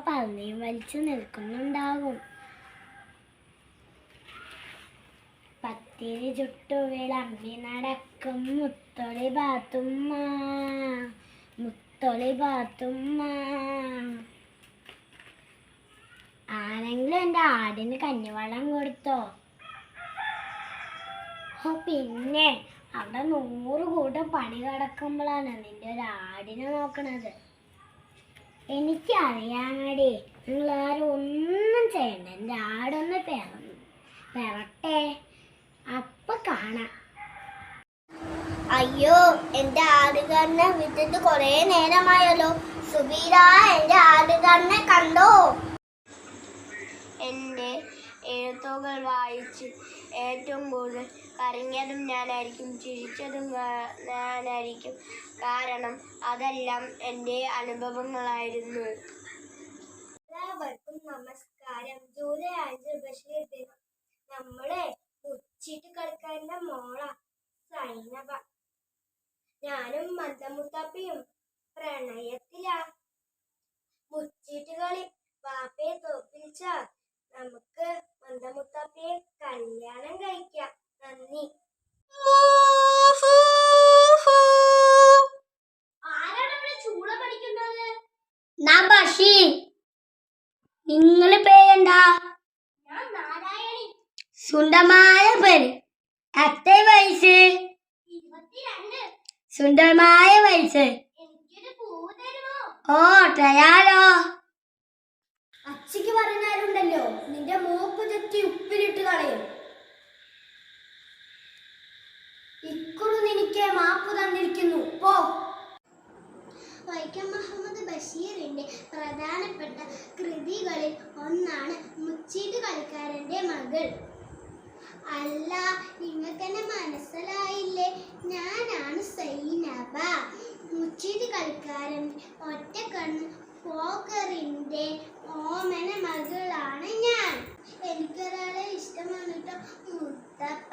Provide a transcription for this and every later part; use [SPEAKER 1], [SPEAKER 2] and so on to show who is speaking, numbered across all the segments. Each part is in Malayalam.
[SPEAKER 1] ചിരിച്ചു നിൽക്കുന്നുണ്ടാകും. പത്തിരി ചുട്ടു വിളമ്പി നടക്കും. മുത്തൊളി പാത്തുമ്മ മുത്തൊളി പാത്തുമ്മ ആരെങ്കിലും എന്റെ ആടിന് കഞ്ഞിവെള്ളം കൊടുത്തോ? ഓ പിന്നെ അവിടെ നൂറ് കൂട്ടം പണി കിടക്കുമ്പോഴാണ് നിന്റെ ഒരു ആടിനെ നോക്കണത്. എനിക്കറിയാമടി. നിങ്ങൾ ആരും ഒന്നും ചെയ്യണ്ട. എന്റെ ആടൊന്ന് പിറന്നു പിറട്ടെ. അപ്പൊ കാണാം. അയ്യോ എന്റെ ആടുകാരനെ വിട്ടിട്ട് കുറേ നേരമായല്ലോ. സുബീരാ എന്റെ ആടുകാരനെ കണ്ടോ എന്റെ എഴുത്തുകൾ വായിച്ച് ഏറ്റവും കൂടുതൽ കരഞ്ഞതും ഞാനായിരിക്കും ചിരിച്ചതും ഞാനായിരിക്കും. കാരണം അതെല്ലാം എന്റെ അനുഭവങ്ങളായിരുന്നു. എല്ലാവർക്കും നമസ്കാരം. ജൂലൈ അഞ്ച് ബഷീർ ദിനം. നമ്മളെ ഉച്ചിട്ട് കളിക്കാരന്റെ മോള സൈനബ. ഞാനും മന്ദമുത്തപ്പിയും പ്രണയത്തിലാ. മുച്ചീട്ട് കളി വാപ്പയെ തോപ്പിച്ചാൽ നമുക്ക് മന്ദമുത്തപ്പയെ കല്യാണം കഴിക്കാം. നന്ദി. ബഷീർ നിങ്ങൾ പേരെന്താ? ഞാൻ നാരായണി. സുന്ദരമായ പേര്. എത്ര വയസ്സ്? സുന്ദരമായ വയസ്സ്. ഓ തരാലോ. അച്ചിക്ക് പറഞ്ഞാലുണ്ടല്ലോ നിന്റെ മൂക്ക് ചെത്തി ഉപ്പിലിട്ട് കളയും. ഇക്കുറു നിനക്ക് മാപ്പ് തന്നിരിക്കുന്നു. പോ. വൈക്കം മുഹമ്മദ് ബഷീറിന്റെ പ്രധാനപ്പെട്ട കൃതികളിൽ ഒന്നാണ് മുച്ചീട്ട് കളിക്കാരന്റെ മകൾ. അല്ല നിങ്ങൾക്കെന്നെ മനസ്സിലായില്ലേ? ഞാനാണ് സൈനബ. മുച്ചീട്ട് കളിക്കാരൻ ഒറ്റക്കണ്ണ് പോക്കറിന്റെ ഓമന മകളാണ് ഞാൻ എനിക്കൊരാളെ ഇഷ്ടമാണ് കേട്ടോ മുത്തപ്പ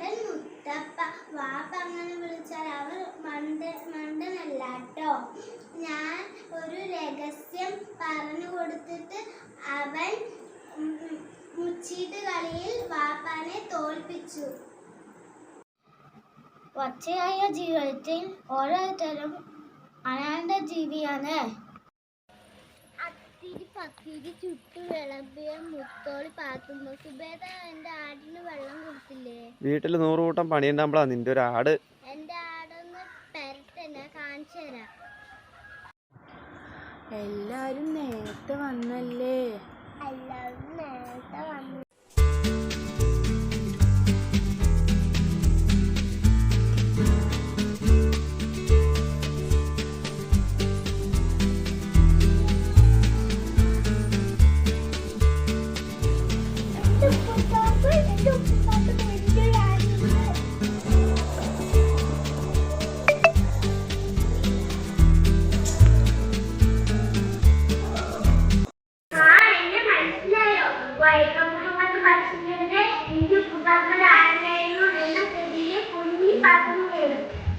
[SPEAKER 1] മണ്ടൻ മുത്തപ്പ വാപ്പ അങ്ങനെ വിളിച്ചാൽ അവർ മണ്ട മണ്ടനല്ലാട്ടോ. ഞാൻ ഒരു രഹസ്യം പറഞ്ഞു കൊടുത്തിട്ട് അവൻ മുച്ചീട്ട് കളിയിൽ വാപ്പാനെ തോൽപ്പിച്ചു. ഒച്ചയായ ജീവിതത്തിൽ ഓരോരുത്തരും അനാഥ ജീവിയാണ് പത്തിരി പത്തിരി ചുട്ടു വിളമ്പിയ മുത്തോളി പാത്തുമ്പോ സുബേദ എന്റെ ആടിന് വെള്ളം കൊടുത്തില്ലേ?
[SPEAKER 2] വീട്ടിൽ നൂറ് കൂട്ടം പണിയുണ്ടാകുമ്പോഴാ നിന്റെ ഒരു ആട്.
[SPEAKER 1] എന്റെ ആടൊന്ന് പെരട്ടെന്നെ കാണിച്ചു തരാം.
[SPEAKER 3] എല്ലാരും നേരത്തെ വന്നല്ലേ? എല്ലാവരും നേരത്തെ വന്നു Tá, pato no meio.